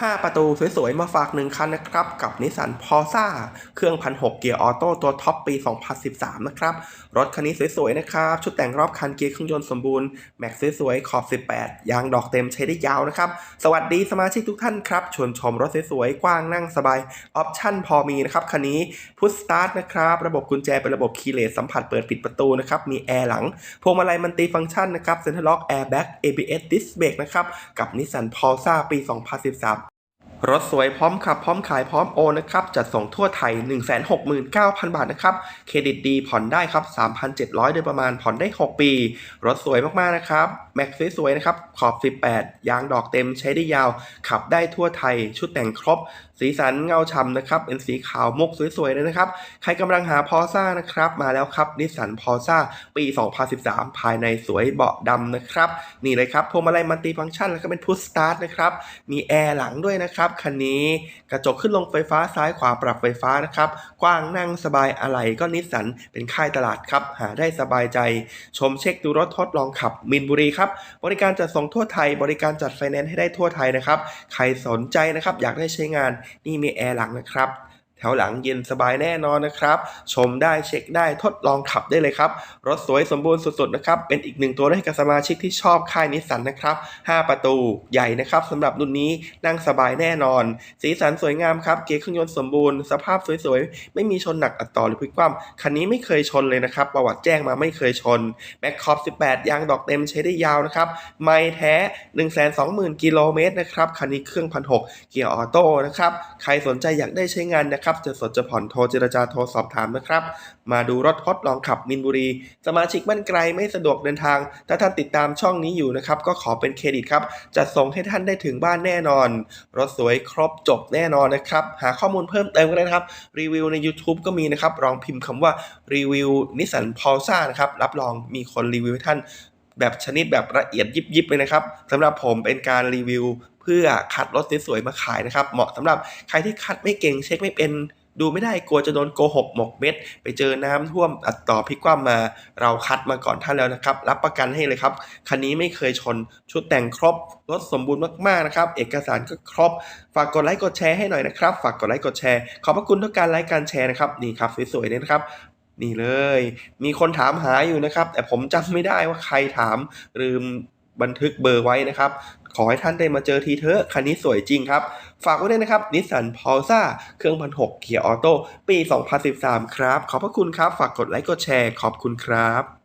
5 ประตูสวยๆ มาฝากหนึ่งคันนะครับ กับนิสสันพอซ่าเครื่อง1,600เกียร์ออโต้ตัวท็อปปี 2013 นะครับ รถคันนี้สวยๆ นะครับ ชุดแต่งรอบคันเกียร์เครื่องยนต์สมบูรณ์ แม็กสวยๆ ขอบ 18 ยางดอกเต็มใช้ได้ยาวนะครับ สวัสดีสมาชิกทุกท่านครับ ชวนชมรถสวยๆ กว้างนั่งสบาย ออปชั่นพอมีนะครับ คันนี้พุชสตาร์ทนะครับ ระบบกุญแจเป็นระบบคีย์เลสสัมผัสเปิดปิดประตูนะครับ มีแอร์หลัง พวงมาลัยมันติฟังก์ชันนะครับเซ็นทรัลล็อกแอร์แบ็ก ABS Disc Brake นะครับ กับนิสสันพอซ่าปี 2013 รถสวยพร้อมขับพร้อมขายพร้อมโอนนะครับ จัดส่งทั่วไทย 169,000 บาทนะครับ เครดิตดีผ่อนได้ครับ 3,700 โดยประมาณผ่อนได้ 6 ปี รถสวยมากๆนะครับ แม็กซ์สวยๆนะครับ ขอบ 18 ยางดอกเต็มใช้ได้ยาว ขับได้ทั่วไทย ชุดแต่งครบ สีสันเงาฉ่ำนะครับ เป็นสีขาวมุกสวยๆเลยนะครับ ใครกำลังหาพอซ่านะครับ มาแล้วครับนิสสันพอซ่าปี 2013 ภายในสวยเบาะดำนะครับ นี่เลยครับพวงมาลัยมัลติฟังก์ชันแล้วก็เป็นพุชสตาร์ทนะครับ มีแอร์หลังด้วยนะครับคันนี้กระจกขึ้นลงไฟฟ้าซ้ายขวาปรับไฟฟ้านะครับ กว้างนั่งสบายอะไรก็นิสสันเป็นค่ายตลาดครับ หาได้สบายใจ ชมเช็คดูรถทดลองขับ มินบุรีครับ บริการจัดส่งทั่วไทย บริการจัดไฟแนนซ์ให้ได้ทั่วไทยนะครับ ใครสนใจนะครับ อยากได้ใช้งานนี่มีแอร์หลังนะครับ แถวหลังเย็นสบายแน่นอนนะครับ ชมได้เช็คได้ทดลองขับได้เลยครับ รถสวยสมบูรณ์สุดๆนะครับ เป็นอีกหนึ่งตัวให้กับสมาชิกที่ชอบค่ายนิสสันนะครับ 5 ประตูใหญ่นะครับสำหรับรุ่นนี้นั่งสบายแน่นอน สีสันสวยงามครับ เกียร์เครื่องยนต์สมบูรณ์ สภาพสวยๆ ไม่มีชนหนักอัดต่อหรือพลิกคว่ำคันนี้ไม่เคยชนเลยนะครับ ประวัติแจ้งมาไม่เคยชนแม็กคอป18 ยางดอกเต็มใช้ได้ยาวนะครับ ไม่แท้ 120,000 กิโลเมตรนะครับ คันนี้เครื่อง1,600เกียร์ออโต้นะครับ ใครสนใจอยากได้ใช้งานนะครับจะสดจะผ่อนโทรเจรจาโทรสอบถามนะครับ มาดูรถทดลองขับมินบุรี สมาชิกบ้านไกลไม่สะดวกเดินทาง ถ้าท่านติดตามช่องนี้อยู่นะครับ ก็ขอเป็นเครดิตครับจัดส่งให้ท่านได้ถึงบ้านแน่นอน รถสวยครบจบแน่นอนนะครับ หาข้อมูลเพิ่มเติมก็ได้นะครับ รีวิวใน YouTube ก็มีนะครับลองพิมพ์คำว่ารีวิวนิสสันพอลซ่านะครับรับรองมีคนรีวิวให้ท่าน แบบชนิดแบบละเอียดยิบๆเลยนะครับสำหรับผมเป็นการรีวิว เพื่อคัดรถสวยๆมาขายนะครับ เหมาะสำหรับใครที่คัดไม่เก่งเช็คไม่เป็นดูไม่ได้กลัวจะโดนโกหกหมกเม็ด ไปเจอน้ำท่วมอัดต่อพิกคว่ำมา เราคัดมาก่อนท่านแล้วนะครับ รับประกันให้เลยครับ คันนี้ไม่เคยชน ชุดแต่งครบ รถสมบูรณ์มากๆนะครับ เอกสารก็ครบ ฝากกดไลค์กดแชร์ให้หน่อยนะครับ ฝากกดไลค์กดแชร์ ขอบพระคุณทุกการไลค์การแชร์นะครับ นี่ครับสวยๆเลยนะครับ นี่เลย มีคนถามหาอยู่นะครับ แต่ผมจำไม่ได้ว่าใครถามลืมบันทึกเบอร์ไว้นะครับ ขอให้ท่านได้มาเจอทีเถอะคันนี้สวยจริงครับ ฝากไว้ด้วยนะครับนิสสันพอลซ่าเครื่องพันหกเกียร์ออโต้ปี 2013 ครับ ขอบพระคุณครับ ฝากกดไลค์กดแชร์ขอบคุณครับ